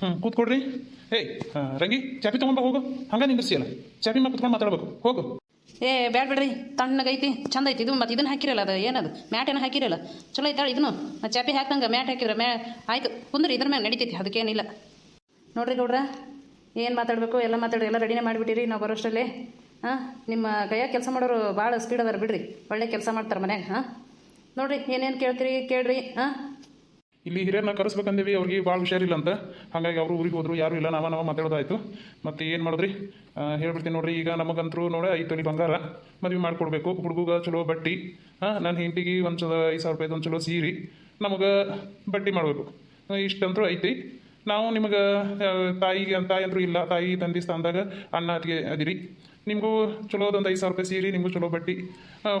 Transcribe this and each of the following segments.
ಹ್ಞೂ ಕೂತ್ಕೊಡ್ರಿ ಏಯ್ ರಂಗಿ, ಚಾಪಿ ತೊಗೊಂಬ ಹೋಗು. ಹಂಗೆ ನಿಂದಿರ್ಸಿಯಲ್ಲ ಚಾಪಿ ಮೇಲೆ ಕುತ್ಕೊಂಡು ಮಾತಾಡ್ಬೇಕು. ಹೋಗು. ಏ, ಬ್ಯಾಡ ಬಿಡ್ರಿ. ತಣ್ಣಗೈತಿ ಚಂದ ಐತಿ. ಇದು ಮತ್ತು ಇದನ್ನ ಹಾಕಿರಲ್ಲ ಅದು, ಏನದು? ಮ್ಯಾಟ್ ಏನ ಹಾಕಿರಲ್ಲ. ಚಲೋ ಐತಾಳ ಇದನ್ನು. ಚಾಪಿ ಹಾಕ್ದಂಗೆ ಮ್ಯಾಟ್ ಹಾಕಿದ್ರೆ ಮ್ಯಾ, ಆಯ್ತು. ಕುಂದ್ರಿ, ಇದ್ರ ಮ್ಯಾಲೆ ನಡಿತೈತಿ. ಅದಕ್ಕೇನಿಲ್ಲ. ನೋಡ್ರಿ ಗೌಡ್ರ, ಏನು ಮಾತಾಡಬೇಕು? ಎಲ್ಲ ಮಾತಾಡಿ, ಎಲ್ಲ ರೆಡಿನೇ ಮಾಡಿಬಿಟ್ಟಿರಿ ನಾವು ಬರೋಷ್ಟರಲ್ಲಿ ಹಾಂ, ನಿಮ್ಮ ಕೈಯಾಗ ಕೆಲಸ ಮಾಡೋರು ಭಾಳ ಸ್ಪೀಡ್ ಅದಾರ ಬಿಡ್ರಿ. ಒಳ್ಳೆ ಕೆಲಸ ಮಾಡ್ತಾರೆ ಮನ್ಯಾಗ, ಹಾಂ? ನೋಡ್ರಿ, ಏನೇನು ಕೇಳ್ತೀರಿ, ಕೇಳ್ರಿ, ಹಾಂ? ಇಲ್ಲಿ ಹಿರಿಯರನ್ನ ಕರೆಸ್ಬೇಕಂದೇವಿ, ಅವ್ರಿಗೆ ಭಾಳ ಹುಷಾರಿಲ್ಲ ಅಂತ ಹಾಗಾಗಿ ಅವರು ಊರಿಗೆ ಹೋದ್ರು, ಯಾರು ಇಲ್ಲ, ನಾವ ನಾವ ಮಾತಾಡೋದಾಯ್ತು. ಮತ್ತೆ ಏನು ಮಾಡಿದ್ರಿ? ಹೇಳ್ಬಿಡ್ತೀನಿ ನೋಡ್ರಿ, ಈಗ ನಮಗಂತರೂ ನೋಡಿ ಐದು ತೊಲಿ ಬಂಗಾರ, ಮದುವೆ ಮಾಡಿಕೊಡ್ಬೇಕು. ಹುಡುಗ ಚಲೋ ಬಟ್ಟಿ ಹಾಂ ನನ್ನ ಹೆಂಡತಿಗೆ ಒಂದು ಚಲೋ ಐದು ಸಾವಿರ ರೂಪಾಯಿದು ಒಂದು ಚಲೋ ಸೀರೆ, ನಮಗೆ ಬಟ್ಟಿ ಮಾಡಬೇಕು. ಇಷ್ಟಂತೂ ಐತಿ. ನಾವು ನಿಮಗೆ ತಾಯಿಗೆ ತಾಯಿ ಅಂದರೂ ಇಲ್ಲ, ತಾಯಿ, ತಂದೆ ಸ್ಥಾನದಾಗ ಅಣ್ಣ, ಅತ್ತಿಗೆ ಅದಿರಿ. ನಿಮಗೂ ಚಲೋದೊಂದು ಐದು ಸಾವಿರ ರೂಪಾಯಿ ಸೀರೆ, ನಿಮಗೂ ಚಲೋ ಬಟ್ಟಿ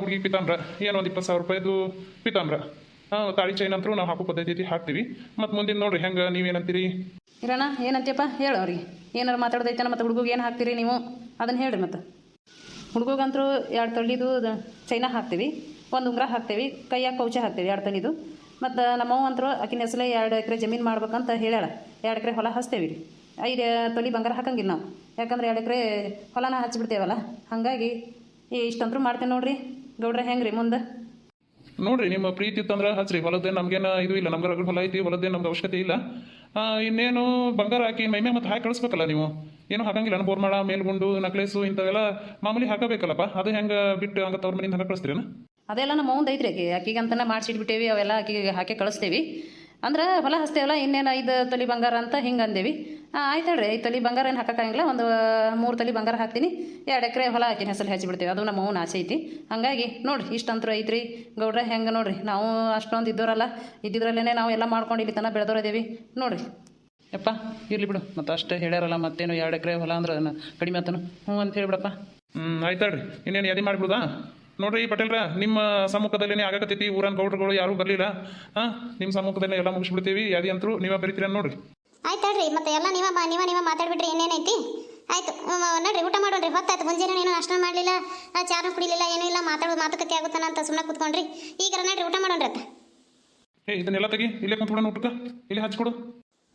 ಹುಡುಗಿ ಪಿತಾಮ್ರ ಏನೋ ಒಂದು ಇಪ್ಪತ್ತು ಸಾವಿರ ರೂಪಾಯಿದು ಪಿತಾಂಬ್ರ. ಹಾಂ ತಾಳಿ ಚೈನ್ ಅಂತರೂ ನಾವು ಹಾಕೋ ಪದ್ಧತಿ ಹಾಕ್ತೀವಿ. ಮತ್ತು ಮುಂದಿನ ನೋಡ್ರಿ, ಹೆಂಗೆ ನೀವೇನಂತೀರಿ? ಇರೋಣ ಏನಂತೀಯಪ್ಪ? ಹೇಳು ಅವ್ರಿಗೆ. ಏನಾರು ಮಾತಾಡೋದೈತನ ಮತ್ತು ಹುಡುಗಿಗೆ ಏನು ಹಾಕ್ತೀರಿ ನೀವು? ಅದನ್ನು ಹೇಳ್ರಿ ಮತ್ತು. ಹುಡುಗಂತರೂ ಎರಡು ತಳ್ಳಿದು ಚೈನ ಹಾಕ್ತೀವಿ. ಒಂದು ಉಂಗ್ರ ಹಾಕ್ತೀವಿ. ಕೈಯಾಗ ಕೌಚ ಹಾಕ್ತೀವಿ ಎರಡು ತೊಲಿದು ಮತ್ತು ನಮ್ಮವ್ವ ಅಂತರೂ ಆಕಿನ ಹೆಸಲೆ ಎರಡು ಎಕರೆ ಜಮೀನು ಮಾಡ್ಬೇಕಂತ ಹೇಳ್ಯಾಳ. ಎರಡು ಎಕರೆ ಹೊಲ ಹಚ್ತೇವೆ ರೀ. ಐದು ತೊಲಿ ಬಂಗಾರ ಹಾಕಂಗಿಲ್ಲ ನಾವು. ಯಾಕಂದ್ರೆ ಎರಡು ಎಕರೆ ಹೊಲನ ಹಚ್ಚಿಬಿಡ್ತೇವಲ್ಲ ಹಾಗಾಗಿ ಇಷ್ಟಂತರೂ ಮಾಡ್ತೇವೆ ನೋಡ್ರಿ. ಗೌಡ್ರೆ ಹೆಂಗೆ ರೀ ಮುಂದೆ? ನೋಡ್ರಿ, ನಿಮ್ಮ ಪ್ರೀತಿ ಇತ್ತಂದ್ರೆ ಹಚ್ರಿ. ಹೊಲದೇ ನಮ್ಗೇನು ಇದು ಇಲ್ಲ, ನಮ್ಗೆ ರಗಡ್ ಹೊಲ ಐತಿ ಹೊಲದೇ ನಮ್ಗೆ ಅವಶ್ಯಕತೆ ಇಲ್ಲ. ಇನ್ನೇನು ಬಂಗಾರ ಹಾಕಿ ಮೈಮೆ ಮತ್ತೆ ಹಾಕಿ ಕಳಿಸ್ಬೇಕಲ್ಲ ನೀವು? ಏನು ಹಾಕಂಗಿಲ್ಲ ಬೋರ್ಮಾಳ ಮೇಲ್ಗುಂಡು ನಕ್ಲೇಸು ಇಂಥವೆಲ್ಲ ಮಾಮೂಲಿ ಹಾಕಬೇಕಲ್ಲಪ್ಪ. ಅದು ಹೆಂಗೆ ಬಿಟ್ಟು ಹಂಗೆ ತವ್ರ ಮನೆಯಿಂದ ಹಂಗೆ ಕಳಿಸ್ತೀರೇನು? ಅದೆಲ್ಲ ನಮ್ಮ ಮೌಂದ್ ಐತ್ರಿ ಆಕೆ. ಆಕಿಗೆ ಅಂತಲೇ ಮಾಡಿಸಿಟ್ಬಿಟ್ಟೇವಿ, ಅವೆಲ್ಲ ಆಕಿಗೆ ಹಾಕಿ ಕಳಿಸ್ತೇವೆ. ಅಂದ್ರೆ ಹೊಲ ಹಚ್ತೇವಲ್ಲ ಇನ್ನೇನು ಐದು ತೊಲಿ ಬಂಗಾರ ಅಂತ ಹಿಂಗೆ ಅಂದೇವಿ. ಆಯ್ತು ಹೇಳ್ರಿ. ಐದು ತಲೆ ಬಂಗಾರ ಏನು ಹಾಕೋಕ್ಕಾಗಿಲ್ಲ ಒಂದು ಮೂರು ತಲೆ ಬಂಗಾರ ಹಾಕ್ತೀನಿ. ಎರಡು ಎಕರೆ ಹೊಲ ಹಾಕಿನ ಹೆಸರು ಹೆಚ್ಚಿಬಿಡ್ತೀವಿ ಅದು ನಮ್ಮ ಅವನ ಆಸೆ ಐತಿ. ಹಾಗಾಗಿ ನೋಡ್ರಿ ಇಷ್ಟಂತರೂ ಐತ್ರಿ. ಗೌಡ್ರ ಹೆಂಗೆ ನೋಡ್ರಿ? ನಾವು ಅಷ್ಟೊಂದು ಇದ್ದೋರಲ್ಲ. ಇದ್ದಿದ್ರಲ್ಲೇ ನಾವು ಎಲ್ಲ ಮಾಡ್ಕೊಂಡು ಇಲ್ಲಿ ತನಕ ಬೆಳೆದೋರಿದ್ದೀವಿ ನೋಡ್ರಿ. ಯಪ್ಪ ಇರಲಿ ಬಿಡು. ಮತ್ತು ಅಷ್ಟೇ ಹೇಳ್ಯಾರಲ್ಲ ಮತ್ತೇನು ಎರಡು ಎಕರೆ ಹೊಲ ಅಂದ್ರೆ ಅದನ್ನು ಕಡಿಮೆ ಆತನು. ಹ್ಞೂ ಅಂತ ಹೇಳಿಬಿಡಪ್ಪ ಹ್ಞೂ ಆಯ್ತಾಳ್ರಿ ಇನ್ನೇನು ಯಾದಿ ಮಾಡ್ಬಿಡುದಾ? ನೋಡ್ರಿ ಪಟೇಲ್ರ ನಿಮ್ಮ ಸಮ್ಮುಖದಲ್ಲೇ ಆಗಕತ್ತೈತಿ. ಊರನ್ ಗೌಡ್ರುಗಳು ಯಾರೂ ಬರಲಿಲ್ಲ. ಹಾಂ ನಿಮ್ಮ ಸಮ್ಮುಖದಲ್ಲೇ ಎಲ್ಲ ಮುಗಿಸ್ಬಿಡ್ತೀವಿ. ಯಾದಿ ಅಂತರೂ ನೀವೇ ಬರೀತೀರ ನೋಡ್ರಿ. ಆಯ್ತು ಹೇಳ್ರಿ ಮತ್ತೆ ಎಲ್ಲ ನೀವ ನೀವ ನೀವ ಮಾತಾಡ್ಬಿಟ್ರಿ ಇನ್ನೇನೈತಿ ಆಯ್ತು ನೋಡ್ರಿ ಊಟ ಮಾಡೋಣ್ರಿ ಹೊತ್ತಾಯ್ತು ಮುಂಜಾನೆ ಏನು ನಾಷ್ಟ ಮಾಡಲಿಲ್ಲ ಚಾರು ಕುಡಿಲಿಲ್ಲ ಏನೂ ಇಲ್ಲ ಮಾತಾಡೋದು ಮಾತುಕತೆ ಆಗುತ್ತಾನ ಅಂತ ಸುಮ್ಮನೆ ಕೂತ್ಕೊಂಡ್ರಿ. ಈಗ ನೋಡ್ರಿ ಊಟ ಮಾಡೋಣ್ರಿ ಅತ್ತ. ಏ ಇದನ್ನೆಲ್ಲ ತೆಗಿ ಇಲ್ಲೇ ಕುಂತ್ಬಿಡೋಣ ಊಟಕ್ಕೆ ಇಲ್ಲಿ ಹಚ್ಕೊಡು.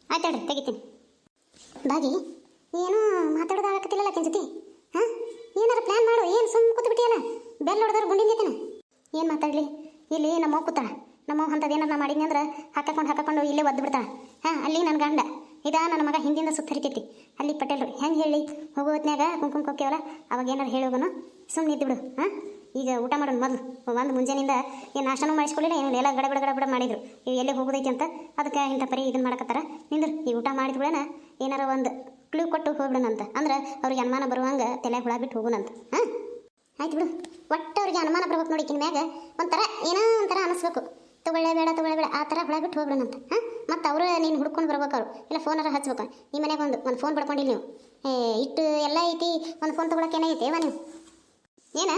ಆಯ್ತು ಹೇಳ್ರಿ ತೆಗಿತೀನಿ. ಬಾಗಿ ಏನು ಮಾತಾಡೋದಾಗತ್ತಿಲ್ಲ ಜೊತೆ? ಹಾಂ? ಏನಾರ ಪ್ಲ್ಯಾನ್ ಮಾಡು ಏನು ಸುಮ್ಮ ಕೂತು ಬಿಟ್ಟಿಯಲ್ಲ ಬೆಲ್ ಹೊಡೆದವ್ರು ಗುಂಡಿನ ಏನು ಮಾತಾಡಲಿ? ಇಲ್ಲಿ ನಮ್ಮ ಕೂತಾಳ. ನಮ್ಮ ಅಂಥದ್ದು ಏನಾರ ನಾ ಮಾಡಿದ್ನಿ ಅಂದ್ರೆ ಹಾಕಕೊಂಡು ಹಾಕಕೊಂಡು ಇಲ್ಲೇ ಒದ್ದು ಬಿಡ್ತಾಳ. ಹಾಂ, ಅಲ್ಲಿ ನನ್ನ ಗಂಡ. ಇದ ನನ್ನ ಮಗ ಹಿಂದಿಂದ ಸುತ್ತರಿತೈತಿ. ಅಲ್ಲಿ ಪಟೇಲ್ರು ಹೆಂಗೆ ಹೇಳಿ? ಹೋಗೋ ಹೊತ್ನ್ಯಾಗ ಕುಂಕುಮ ಕೊಕ್ಕೇವಲ್ಲ, ಅವಾಗ ಏನಾರು ಹೇಳಿ ಹೋಗೋನು ಸುಮ್ಮನೆ ಇದ್ದು ಬಿಡು, ಹಾಂ? ಈಗ ಊಟ ಮಾಡೋಣ ಮೊದಲು. ಒಂದು ಮುಂಜಾನಿಂದ ಏನು ನಾಷ್ಟನೂ ಮಾಡಿಸ್ಕೊಳ್ಳಿಲ್ಲ ಏನು ಎಲ್ಲ ಗಡ ಗಡ ಗಡ ಗಡ ಮಾಡಿದ್ರು. ಇವು ಎಲ್ಲೇ ಹೋಗೋದೈತಿ ಅಂತ. ಅದಕ್ಕೆ ಇಂಥ ಪರಿ ಇದನ್ನು ಮಾಡಕತ್ತಾರ. ನಿಂದ್ರು, ಈ ಊಟ ಮಾಡಿದ ಬಿಡೋಣ ಏನಾರ ಒಂದು ಕ್ಲೂ ಕೊಟ್ಟು ಹೋಗ್ಬಿಡೋಣಂತ ಅಂದ್ರೆ ಅವ್ರಿಗೆ ಅನುಮಾನ ಬರುವಂಗೆ ತಲೆ ಹುಳ ಬಿಟ್ಟು ಹೋಗೋಣಂತ ಹಾಂ? ಆಯ್ತು ಬಿಡು. ಒಟ್ಟು ಅವ್ರಿಗೆ ಅನುಮಾನ ಬರ್ಬೇಕು ನೋಡಿ ಮ್ಯಾಗ. ಒಂಥರ ಏನೋ ಒಂಥರ ಅನಿಸ್ಬೇಕು. ತಗೊಳ್ಳೇ ಬೇಡ ತಗೊಳ್ಳೇ ಬೇಡ ಆ ಥರ ಹುಳ ಬಿಟ್ಟು ಹೋಗ್ಬಿಡೋಣಂತ. ಹಾಂ? ಮತ್ತು ಅವರು ನೀನು ಹುಡ್ಕೊಂಡು ಬರ್ಬೇಕು ಅವ್ರು ಇಲ್ಲ ಫೋನಾರ ಹಚ್ಬೇಕು. ನಿಮ್ಮ ಮನೆಗೆ ಒಂದು ಒಂದು ಫೋನ್ ಪಡ್ಕೊಂಡಿಲ್ಲ ನೀವು. ಏ, ಇಟ್ಟು ಎಲ್ಲ ಐತಿ, ಒಂದು ಫೋನ್ ತೊಗೊಳಕ್ಕೆ ಏನೈತಿ ಏವ ನೀವು ಏನ?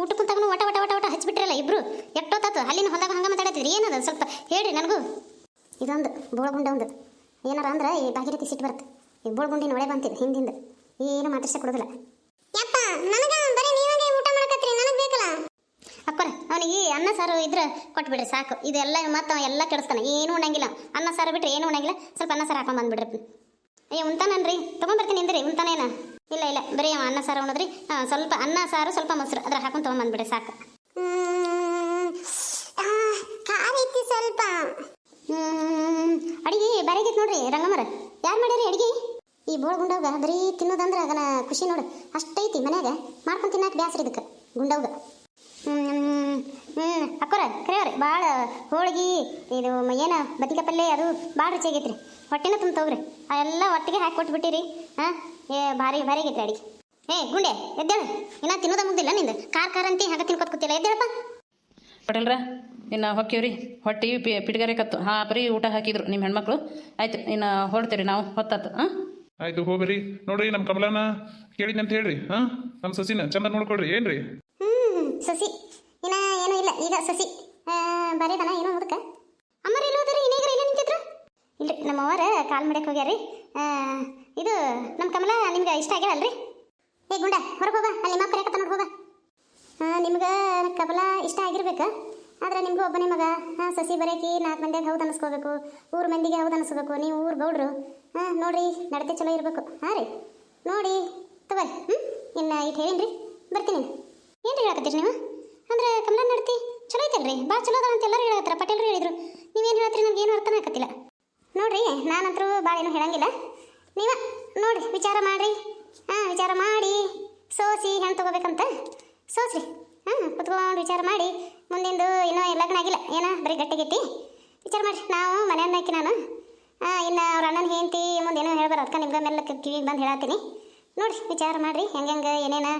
ಊಟ ಕುಂತಾಗನು ಒಟ ಒಟ ಒಟ ಒಟ ಹಚ್ಬಿಟ್ರಲ್ಲ ಇಬ್ರು? ಎಟ್ಟೋತಾತು ಅಲ್ಲಿನ ಹೊಲದಾಗ ಹಂಗೆ ಮಾತಾಡತ್ತೀರಿ ಏನದ ಸ್ವಲ್ಪ ಹೇಳ್ರಿ ನನಗೂ. ಇದೊಂದು ಬೋಳಗುಂಡ ಒಂದು. ಏನಾರ ಅಂದ್ರೆ ಈ ಭಾಗೀರಥಿ ಸಿಟ್ಟು ಬರುತ್ತೆ. ಈ ಬೋಳಗುಂಡಿನ ಒಳೆ ಬಂತಿದೆ ಹಿಂದಿಂದ. ಏನು ಮಾತಾಡ್ಸಕ್ಕೆ ಕೊಡೋದಿಲ್ಲ. ಯಪ್ಪ, ನನಗೆ ನೀವಾಗೆ ಊಟ ಮಾಡಕತ್ರಿ ನನಗೆ ಬೇಕಲ್ಲ ಅಕ್ಕರ ಅವನಿಗೆ ಅನ್ನ ಸಾರು ಇದ್ರೆ ಕೊಟ್ಬಿಡ್ರಿ ಸಾಕು. ಇದೆಲ್ಲ ಮತ್ತೆ ಅವ ಎಲ್ಲ ಕೆಡಿಸ್ತಾನೆ. ಏನು ಉಣ್ಣಂಗಿಲ್ಲ. ಅನ್ನ ಸಾರು ಬಿಟ್ಟರೆ ಏನೂ ಉಣ್ಣಂಗಿಲ್ಲ. ಸ್ವಲ್ಪ ಅನ್ನ ಸಾರು ಹಾಕೊಂಡ್ ಬಂದ್ಬಿಡ್ರಿ. ಅಯ್ಯೋ ಉಂತಾನನ್ರಿ. ತೊಗೊಂಬರ್ತೀನಿ ಇಂದ್ರಿ ಉಂತಾನೇನ? ಇಲ್ಲ ಇಲ್ಲ. ಬರೀ ಅವ ಅನ್ನ ಸಾರು ಉಣದ್ರಿ. ಹಾಂ ಸ್ವಲ್ಪ ಅನ್ನ ಸಾರು ಸ್ವಲ್ಪ ಮೊಸರು ಅದ್ರ ಹಾಕೊಂಡು ತೊಗೊಂಬಂದ್ಬಿಡ್ರಿ ಸಾಕು. ಖಾರ ಐತಿ ಸ್ವಲ್ಪ. ಅಡಿಗೆ ಬರೀಗೈತಿ ನೋಡ್ರಿ ರಂಗಮ್ಮರ. ಯಾರು ಮಾಡ್ಯಾರಿ ಅಡಿಗೆ? ಈ ಬೋಳಗುಂಡವ್ಗ ಬರೀ ತಿನ್ನೋದಂದ್ರೆ ಅದನ್ನ ಖುಷಿ ನೋಡು. ಅಷ್ಟೈತಿ ಮನ್ಯಾಗ. ಮಾಡ್ಕೊಂಡು ತಿನ್ನಕ್ಕೆ ಬ್ಯಾಸ್ರಿ ಇದಕ್ಕೆ ಗುಂಡವ್ಗ. ಅಕ್ಕೋರ ಕರೆಯವ್ರಿ ಭಾಳ ಹೋಳಿಗೆ ಇದು ಏನು ಬದಿಕ ಪಲ್ಯ ಅದು ಭಾಳ ರುಚಿ ಆಗೈತ್ರಿ. ಹೊಟ್ಟೆನ ತುಂಬ ತಗೋರಿ ಎಲ್ಲ ಒಟ್ಟಿಗೆ ಹಾಕಿ ಕೊಟ್ಬಿಟ್ಟಿರಿ ಹಾಂ ಏ ಭಾರಿ ಭಾರಿ ಆಗೈತ್ರಿ ಅಡಿಗೆ. ಏ ಗುಂಡೆ ಎದ್ದೇಳು. ಇನ್ನ ತಿನ್ನೋದ ಮುಗ್ದಿಲ್ಲ ನಿಂದು. ಕಾರ್ ಕಾರ್ ಅಂತ ಹಾಗೆ ತಿನ್ಕೊತ್ ಕೂತಿಲ್ಲ ಎದ್ದೇಳಪ್ಪ. ಪಟೇಲ್ರ ಇನ್ನು ಹೊಕ್ಕೀವ್ರಿ. ಹೊಟ್ಟೆ ಪಿ ಪಿಟ್ಗಾರೆ ಕತ್ತು. ಹಾಂ ಬರೀ ಊಟ ಹಾಕಿದ್ರು ನಿಮ್ಮ ಹೆಣ್ಮಕ್ಳು. ಆಯ್ತು ಇನ್ನು ಹೊರಡ್ತೀರಿ ನಾವು ಹೊತ್ತಾತು ಹಾಂ ಆಯ್ತು ಹೋಗ್ರಿ ನೋಡ್ರಿ ನಮ್ಮ ಕಮಲನ ಕೇಳಿದ್ನಂತ ಅಂತ ಹೇಳ್ರಿ ಹಾಂ ನಮ್ಮ ಸಸಿನ ಚಂದ ನೋಡ್ಕೊಳ್ರಿ ಏನ್ರಿ? ಹ್ಞೂ ಸಸಿ. ಇಲ್ಲ, ಸಸಿ. ಬರೇದನ ಏನೋ ಅದಕ್ಕೆ ಅಮ್ಮರ ಇಲ್ಲಿ ಹೋದ್ರಿ? ಇಲ್ಲ ನಿಂತಿದ್ರು? ಇಲ್ರಿ, ನಮ್ಮ ಅವರ ಕಾಲ್ ಮಾಡಕ್ಕೆ ಹೋಗ್ಯಾರಿ ಇದು ನಮ್ಮ ಕಮಲ ನಿಮ್ಗೆ ಇಷ್ಟ ಆಗ್ಯಾವಲ್ರಿ ಏ, ಗುಂಡ, ಹೊರಗೆ ಹೋಗ. ಅಲ್ಲಿ ನಿಮ್ಮ ಕರೆಕತ್ತ ನೋಡಿ ಹೋಗ. ನಿಮ್ಗೆ ಕಮಲ ಇಷ್ಟ ಆಗಿರ್ಬೇಕು. ಆದ್ರೆ ನಿಮ್ಗೆ ಒಬ್ಬನೇ ಮಗ. ಸಸಿ ಬರೇಕಿ ನಾಲ್ಕು ಮಂದಿಗೆ ಹೌದು ಅನಿಸ್ಕೋಬೇಕು. ಊರು ಮಂದಿಗೆ ಹೌದು ಅನಿಸ್ಬೇಕು ನೀವು ಊರು ಗೌಡ್ರು. ಹಾಂ ನೋಡ್ರಿ, ನಡತೆ ಚಲೋ ಇರಬೇಕು. ಹಾಂ ರೀ. ನೋಡಿ, ತಗೋರಿ. ಹ್ಞೂ ಇನ್ನು ಇಟ್ಟು ಹೇಳೀನಿ ರೀ ಬರ್ತೀನಿ. ಏನು ರೀ ಹೇಳಕತ್ತೀರಿ ನೀವು? ಐತಲ್ರಿ ಭಾಳ ಚಲೋ ಅದ ಅಂತ ಎಲ್ಲರೂ ಹೇಳತ್ತಾರ ಪಟೇಲ್ರು ಹೇಳಿದ್ರು. ನೀವೇನು ಹೇಳ್ತೀರಿ ನಮ್ಗೆ ಏನು ಅರ್ಥನೇ ಆಗತ್ತಿಲ್ಲ ನೋಡ್ರಿ ನಾನಂತರೂ ಭಾಳ ಏನು ಹೇಳಂಗಿಲ್ಲ. ನೀವ ನೋಡ್ರಿ ವಿಚಾರ ಮಾಡ್ರಿ. ಹಾಂ, ವಿಚಾರ ಮಾಡಿ. ಸೋಸಿ ಹೆಣ್ಣು ತೊಗೋಬೇಕಂತ. ಸೋಸ್ರಿ. ಹಾಂ, ಕುತ್ಕೊಂಡು ವಿಚಾರ ಮಾಡಿ. ಮುಂದಿಂದು ಇನ್ನೂ ಲಗ್ನ ಆಗಿಲ್ಲ. ಏನ, ಬರೀ ಗಟ್ಟಿಗಿಟ್ಟಿ? ವಿಚಾರ ಮಾಡಿ ನಾವು ಮನೆಯನ್ನು ಹಾಕಿ ನಾನು. ಹಾಂ, ಇನ್ನು ಅವ್ರ ಅಣ್ಣನ ಹೆಂಡತಿ ಮುಂದೆ ಏನೋ ಹೇಳ್ಬಾರ ಅದಕ್ಕೆ ನಿಮ್ಗೆ ಮೇಲೆ ಕಿವಿಗೆ ಬಂದು ಹೇಳತ್ತೀನಿ ನೋಡ್ರಿ, ವಿಚಾರ ಮಾಡಿರಿ. ಹೆಂಗೆ ಹೆಂಗೆ ಏನೇನ?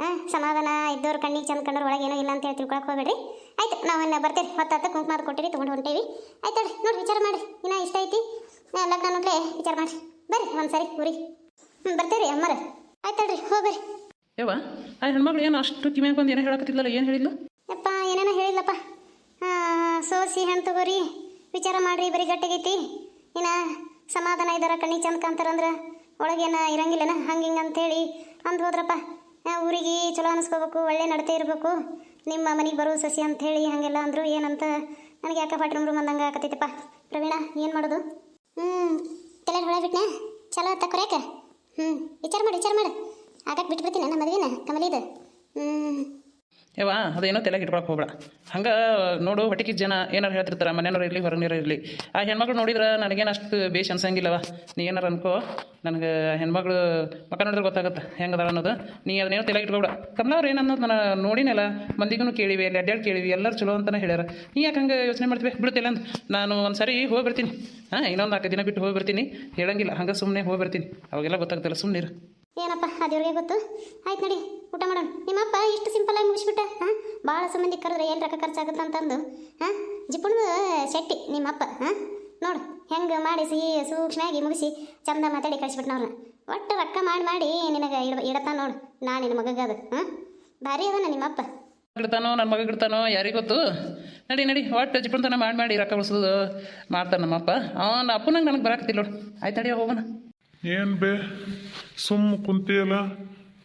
ಹಾಂ ಸಮಾಧಾನ ಇದ್ದವ್ರು ಕಣ್ಣಿಗೆ ಚಂದ ಕಂಡ್ರೆ ಒಳಗೆ ಏನೋ ಇಲ್ಲ ಅಂತ ಹೇಳಿ ತಿಳ್ಕೊಳಕ್ಕೆ ಹೋಗ್ಬೇಡ್ರಿ. ಆಯ್ತು ನಾವು ಇನ್ನ ಬರ್ತೇವೆ ಹತ್ತು ಕುಂಕುಮ ಅದು ಕೊಟ್ಟಿರಿ ತೊಗೊಂಡು ಹೊಂಟೇವಿ. ಆಯ್ತು ಹೇಳಿ ನೋಡಿ ವಿಚಾರ ಮಾಡ್ರಿ. ಇನ್ನೂ ಇಷ್ಟ ಐತಿ. ಲಗ್ನ ನೋಡ್ರಿ ವಿಚಾರ ಮಾಡಿರಿ. ಬರ್ರಿ ಒಂದು ಸರಿ ಊರಿಗೆ. ಹ್ಞೂ ಬರ್ತೀರಿ ಅಮ್ಮರ. ಆಯ್ತಲ್ರಿ ಹೋಗ್ರಿ ಯವ್ವ ಆ ಹೆಣ್ಮಗಳು ಏನು ಅಷ್ಟು ಕಿಮ್ಯಾಗ ಬಂದು ಏನೋ ಹೇಳಕತ್ತಿದ್ಲಲ್ಲ ಏನು ಹೇಳಿಲ್ಲ ಯಪ್ಪ ಏನೇನೋ ಹೇಳಿಲ್ಲಪ್ಪ ಹಾಂ ಸೋಸಿ ಹಣ್ಣು ತಗೋರಿ. ವಿಚಾರ ಮಾಡಿರಿ ಬರೀ ಗಟ್ಟಿಗೈತಿ. ಇನ್ನು ಸಮಾಧಾನ ಇದ್ದಾರ ಕಣ್ಣಿಗೆ ಚಂದ ಕಾಣ್ತಾರಂದ್ರೆ ಒಳಗೇನ ಇರಂಗಿಲ್ಲನ? ಹಂಗೆ ಹಿಂಗೆ ಅಂತೇಳಿ ಅಂದು ಹೋದ್ರಪ್ಪ. ಊರಿಗೆ ಚಲೋ ಅನಿಸ್ಕೋಬೇಕು, ಒಳ್ಳೆ ನಡತೆ ಇರಬೇಕು. ನಿಮ್ಮ ಮನೆಗೆ ಬರೋ ಸಸಿ ಅಂತ ಹೇಳಿ ಹಾಗೆಲ್ಲ ಅಂದರು, ಏನಂತ ನನಗೆ ಯಾಕೆ ಪಾಟ್ರೂಮ್ ರೂಮ್ ಅಂದಂಗೆ ಆಕತ್ತೈತಪ್ಪ. ಪ್ರವೀಣ, ಏನು ಮಾಡೋದು? ಹ್ಞೂ ತಲೆ ಹೊಳೆ ಬಿಟ್ನೆ? ಚಲೋ ಅತ್ತ ಕೊರ್ಯಾಕ ಹ್ಞೂ ವಿಚಾರ ಮಾಡಿ ವಿಚಾರ ಮಾಡಿ. ಆಗಕ್ಕೆ ಬಿಟ್ಬಿಡ್ತೀನಿ, ನನ್ನ ಮದುವೆನ. ಯವ್ವ, ಅದೇನೋ ತಲೆಗೆ ಇಟ್ಕೊಳಕ್ಕೆ ಹೋಗ್ಬೇಡ. ಹಂಗೆ ನೋಡು ಹೊಟ್ಟಿಗೆ ಜನ ಏನಾರು ಹೇಳ್ತಿರ್ತಾರೆ, ಮನೆಯವ್ರು ಇರಲಿ ಹೊರನೇರ ಇರಲಿ. ಆ ಹೆಣ್ಮಕ್ಳು ನೋಡಿದ್ರೆ ನನಗೇನು ಅಷ್ಟು ಬೇಷ್ ಅನ್ಸಂಗಿಲ್ಲವ? ನೀ ಏನಾರು ಅನ್ಕೋ. ನನಗೆ ಹೆಣ್ಮಗಳು ಮಕ್ಕ ನೋಡಿದ್ರೆ ಗೊತ್ತಾಗುತ್ತೆ ಹೆಂಗದ ಅನ್ನೋದು. ನೀ ಅದನ್ನೇನೋ ತಲೆಗೆ ಇಟ್ಕೊಬೇಡ. ಕಮ್ಮನವ್ರು ಏನು ಅನ್ನೋದು ನಾನು ನೋಡಿನಲ್ಲ ಮಂದಿಗೂ ಕೇಳಿವಿ, ಅಲ್ಲಿ ಅಡ್ಡಾಡಿ ಕೇಳಿವಿ, ಎಲ್ಲರೂ ಚಲೋ ಅಂತಲೇ ಹೇಳ್ಯಾರ. ನೀ ಯಾಕೆ ಹಂಗೆ ಯೋಚನೆ ಮಾಡ್ತೀವಿ ಬಿಡ್ತಿಲ್ಲ ಅಂತ ನಾನು ಒಂದು ಸರಿ ಹೋಗಿ ಬರ್ತೀನಿ ಹಾಂ, ಇನ್ನೊಂದು ನಾಲ್ಕು ದಿನ ಬಿಟ್ಟು ಹೋಗಿ ಬರ್ತೀನಿ ಹೇಳಂಗಿಲ್ಲ, ಹಂಗೆ ಸುಮ್ಮನೆ ಹೋಗಿ ಬರ್ತೀನಿ ಅವಾಗೆಲ್ಲ ಗೊತ್ತಾಗ್ತಿಲ್ಲ ಸುಮ್ಮನೆ ಏನಪ್ಪ ಅದು ಇವ್ರಿಗೆ ಗೊತ್ತು? ಆಯ್ತು ನಡಿ, ಊಟ ಮಾಡೋಣ. ನಿಮ್ಮಪ್ಪ ಇಷ್ಟು ಸಿಂಪಲ್ ಆಗಿ ಮುಗಿಸ್ಬಿಟ್ಟ, ಹಾಂ? ಭಾಳ ಸಂಬಂಧಿ ಕರೆದ್ರೆ ಏನು ರೊಕ್ಕ ಖರ್ಚಾಗುತ್ತೆ ಅಂತಂದು, ಹಾಂ? ಜಿಪುಣದ ಶೆಟ್ಟಿ, ನಿಮ್ಮಪ್ಪ, ಹಾಂ? ನೋಡು, ಹೆಂಗೆ ಮಾಡಿ ಸಿಹಿ ಸೂಕ್ಷ್ಮವಾಗಿ ಮುಗಿಸಿ ಚಂದ ಮಾತಾಡಿ ಕಳಿಸ್ಬಿಟ್ಟು ಅವ್ರನ್ನ ಒಟ್ಟು ರೊಕ್ಕ ಮಾಡಿ ಮಾಡಿ ನಿನಗೆ ಇಡ ಇಡತ್ತ ನೋಡು ನಾನು ನಿನ್ನ ಮಗಗದು ಹಾಂ? ಭಾರಿ ಅದನ ನಿಮ್ಮಪ್ಪ. ಇಡ್ತಾನೋ ನನ್ನ ಮಗ ಇಡ್ತಾನೋ, ಯಾರಿಗೆ ಗೊತ್ತು? ನಡಿ ನಡಿ, ಒಟ್ಟು ಜಿಪುಣತನ ಮಾಡಿ ಮಾಡಿ ರೊಕ್ಕ ಉಳಿಸೋದು ಮಾಡ್ತಾನೆ ನಮ್ಮಪ್ಪ. ಅವನ ಅಪ್ಪನಂಗೆ ನನಗೆ ಬರಾಕತ್ತಿಲ್ಲ ನೋಡು. ಆಯ್ತು ನಡಿ, ಹೋಗೋಣ. ಏನು ಬೇ? ಸುಮ್ಮ ಕುಂತಿಯಲ್ಲ?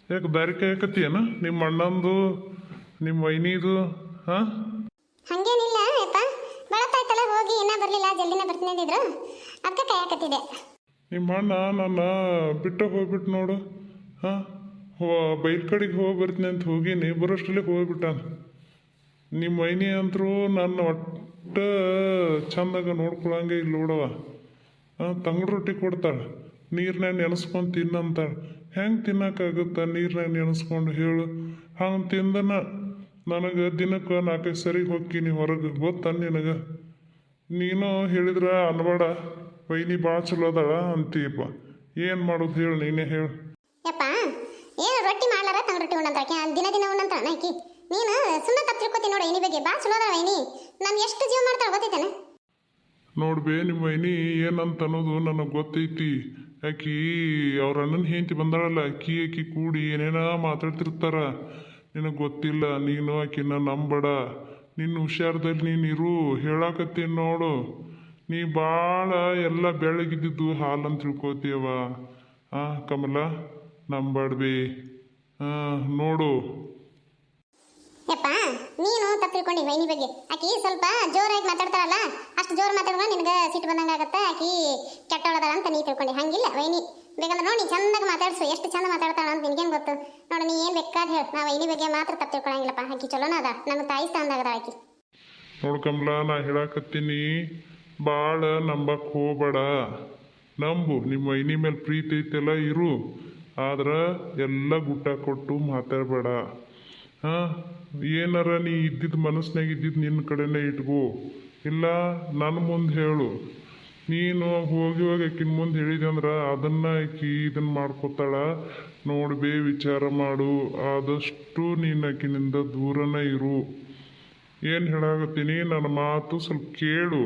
ಯಾಕೆ ದಾರಿ ಕಾಯಕತ್ತೀಯನ ನಿಮ್ಮ ಅಣ್ಣಂದು ನಿಮ್ಮ ವೈನಿದು ಹಾಂ? ಹಂಗೇನಿಲ್ಲ ಅಪ್ಪ ಬೆಳತ್ತಾಯ್ತಲ್ಲ ಹೋಗಿ ಇನ್ನೂ ಬರಲಿಲ್ಲ ಜಲ್ದಿನೇ ಬರ್ತೀನಿ ಅಂದಿದ್ರು. ಅದಕ್ಕೆ ಕಾಯಕತ್ತಿದೆ ನಿಮ್ಮ ಅಣ್ಣ ನನ್ನ ಬಿಟ್ಟು ಹೋಗ್ಬಿಟ್ಟು ನೋಡು ಹಾಂ? ಬೈಲ್ ಕಡೆಗೆ ಹೋಗಿ ಬರ್ತೀನಿ ಅಂತ ಹೋಗೀನಿ ಬರೋಷ್ಟರಲ್ಲಿ ಹೋಗ್ಬಿಟ್ಟಾನ. ನಿಮ್ಮ ವೈನಿ ಅಂತರೂ ನನ್ನ ಒಟ್ಟು ಚಂದಾಗ ನೋಡ್ಕೊಳಂಗೆ ಇಲ್ಲಿ ನೋಡವ ಹಾಂ ತಂಗಳು ರೊಟ್ಟಿ ಕೊಡ್ತಾಳೆ. ನೀರ್ನಾಗ ನೆನೆಸ್ಕೊಂಡು ತಿನ್ನಂತ. ಹೆಂಗೆ ತಿನ್ನೋಕ್ಕಾಗುತ್ತ ನೀರನ್ನ ನೆನೆಸ್ಕೊಂಡು ಹೇಳು. ಹಂಗೆ ತಿಂದನ ನನಗೆ ದಿನಕ್ಕೆ ನಾಲ್ಕೈದು ಸರಿ ಹೋಗ್ತೀನಿ ಹೊರಗೆ. ಗೊತ್ತ ನಿನಗೆ? ನೀನು ಹೇಳಿದ್ರೆ ಅನ್ಬೇಡ. ವೈನಿ ಭಾಳ ಚಲೋ ಅದಾಳ ಅಂತೀಯಪ್ಪ. ಏನು ಮಾಡೋದು ಹೇಳು ನೀನೇ ಹೇಳು. ಯಪ್ಪ ಏನು ರೊಟ್ಟಿ ಮಾಡ್ಲಾರ ತಂಗ ರೊಟ್ಟಿ ಉಣ್ಣಂತ ಆಕಿ ದಿನ ದಿನ ಉಣ್ಣಂತ ಆಕಿ? ನೀನು ಸುಮ್ಮನೆ ತಪ್ಪು ತಿಳ್ಕೊತಿ ನೋಡು ಇನಿ ಬಗ್ಗೆ. ಬಾ ಚಲೋ ಅದಾಳ ಇನಿ ನಾನು ಎಷ್ಟು ಜೀವ ಮಾಡ್ತಾಳ ಗೊತ್ತೈತೇನೆ? ನೋಡ್ಬೇ ನಿಮ್ಮ ವೈನಿ ಏನಂತ ಅನ್ನೋದು ನನಗೆ ಗೊತ್ತೈತಿ. ಆಕಿ ಅವ್ರ ಅಣ್ಣನ ಹೆಂಡತಿ ಬಂದಾಳಲ್ಲ ಅಕ್ಕಿ ಅಕ್ಕಿ ಕೂಡಿ ಏನೇನ ಮಾತಾಡ್ತಿರ್ತಾರ. ನಿನಗೆ ಗೊತ್ತಿಲ್ಲ, ನೀನು ಆಕಿನ ನಂಬಡ. ನಿನ್ನ ಹುಷಾರದಲ್ಲಿ ನೀನು ಇರು, ಹೇಳಾಕತ್ತೀನಿ ನೋಡು. ನೀ ಭಾಳ ಎಲ್ಲ ಬೆಳಗಿದ್ದಿದ್ದು ಹಾಲಂತ ಅಂತ ಆ, ಕಮಲ, ನಂಬಾಡ್ಬಿ. ಹಾಂ ನೋಡು. ಯಪ್ಪ, ನೀನು ತಪ್ಪು ತಿಳ್ಕೊಂಡಿ ವೈನಿ ಬಗ್ಗೆ? ಆಕಿ ಸ್ವಲ್ಪ ಜೋರಾಗಿ ಮಾತಾಡ್ತಾರಲ್ಲ ಅಷ್ಟು ಜೋರು ಮಾತಾಡಿದ್ರೆ ನಿನಗೆ ಸಿಟ್ಟು ಬಂದಂಗೆ ಆಗತ್ತೆ ಆಕಿ ನೀ ತಿಳ್ಕೊಂಡೆ, ಹಂಗಿಲ್ಲ. ವೈನಿ ಬೇಕಂದ್ರೆ ನೋಡಿ, ಚಂದಾಗ ಮಾತಾಡ್ಸು. ಎಷ್ಟು ಚಂದ ಮಾತಾಡ್ತಾಳ ಅಂತ ನಿನ್ಗೇನು ಗೊತ್ತು? ನೋಡಿ, ನೀ ಏನು ಬೇಕಾದ ಹೇಳು. ನಾ ವೈನಿ ಬಗ್ಗೆ ಮಾತ್ರ ತಪ್ಪು ತಿಳ್ಕೊಳಂಗಿಲ್ಲಪ್ಪ. ಆಕಿ ಚಲೋನ ಅದ ನನ್ನ ತಾಯಿ ಸ್ಥಾನದಾಗ ಆಕಿ. ನೋಡು ಕಮಲ, ನಾ ಹೇಳಾಕತ್ತೀನಿ ಭಾಳ ನಂಬಕ್ ಹೋಗ್ಬೇಡ. ನಂಬು ನಿಮ್ಮ ವೈನಿ ಮೇಲೆ ಪ್ರೀತಿ ಐತೆಲ್ಲ ಇರು. ಆದ್ರೆ ಎಲ್ಲ ಗುಟ್ಟ ಕೊಟ್ಟು ಮಾತಾಡಬೇಡ. ಹಾಂ, ಏನಾರ ನೀ ಇದ್ದಿದ್ದು ಮನಸ್ಸಿನಾಗ ಇದ್ದಿದ್ದು ನಿನ್ನ ಕಡೆನೇ ಇಟ್ಕೋ. ಇಲ್ಲ ನನ್ನ ಮುಂದೆ ಹೇಳು. ನೀನು ಹೋಗಿ ಹೋಗಿ ಆಕಿನ ಮುಂದೆ ಹೇಳಿದೆ ಅಂದ್ರೆ ಅದನ್ನ ಆಕಿ ಇದನ್ನ ಮಾಡ್ಕೋತಾಳ. ನೋಡ್ಬೇ ವಿಚಾರ ಮಾಡು, ಆದಷ್ಟು ನೀನು ಆಕಿನಿಂದ ದೂರನೇ ಇರು. ಏನು ಹೇಳಾಕತ್ತೀನಿ? ನನ್ನ ಮಾತು ಸ್ವಲ್ಪ ಕೇಳು.